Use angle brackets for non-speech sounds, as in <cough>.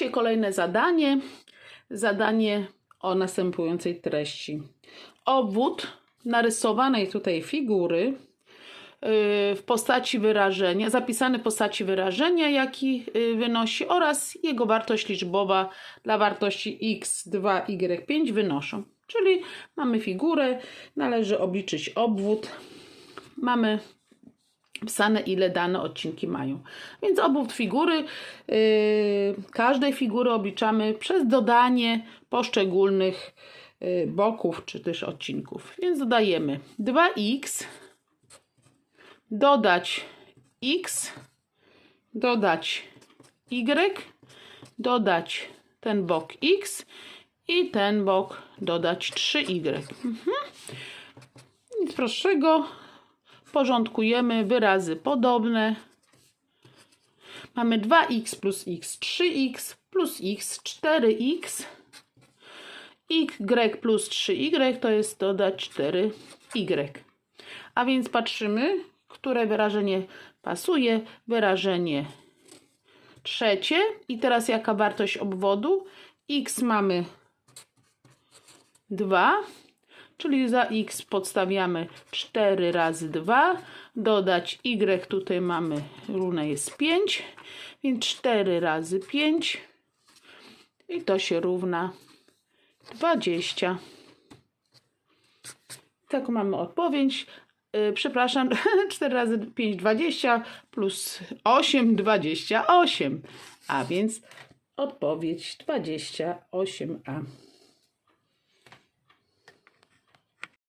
Dzisiaj kolejne zadanie. Zadanie o następującej treści. Obwód narysowanej tutaj figury yy, w postaci wyrażenia, zapisany w postaci wyrażenia, jaki yy, wynosi oraz jego wartość liczbowa dla wartości x, 2, y5 wynoszą. Czyli mamy figurę, należy obliczyć obwód, mamy wpisane, ile dane odcinki mają. Więc obwód figury, yy, każdej figury obliczamy przez dodanie poszczególnych yy, boków czy też odcinków. Więc dodajemy 2x, dodać x, dodać y, dodać ten bok x i ten bok dodać 3y. Mhm. Nic prostszego. Porządkujemy wyrazy podobne. Mamy 2x plus x 3x plus x 4x. y plus 3y to jest dodać 4y. A więc patrzymy, które wyrażenie pasuje. Wyrażenie trzecie. I teraz jaka wartość obwodu? x mamy 2, czyli za x podstawiamy 4 razy 2, dodać y, tutaj mamy równe jest 5, więc 4 razy 5 i to się równa 20. Taką mamy odpowiedź. Yy, przepraszam, <laughs> 4 razy 5, 20 plus 8, 28. A więc odpowiedź 28a.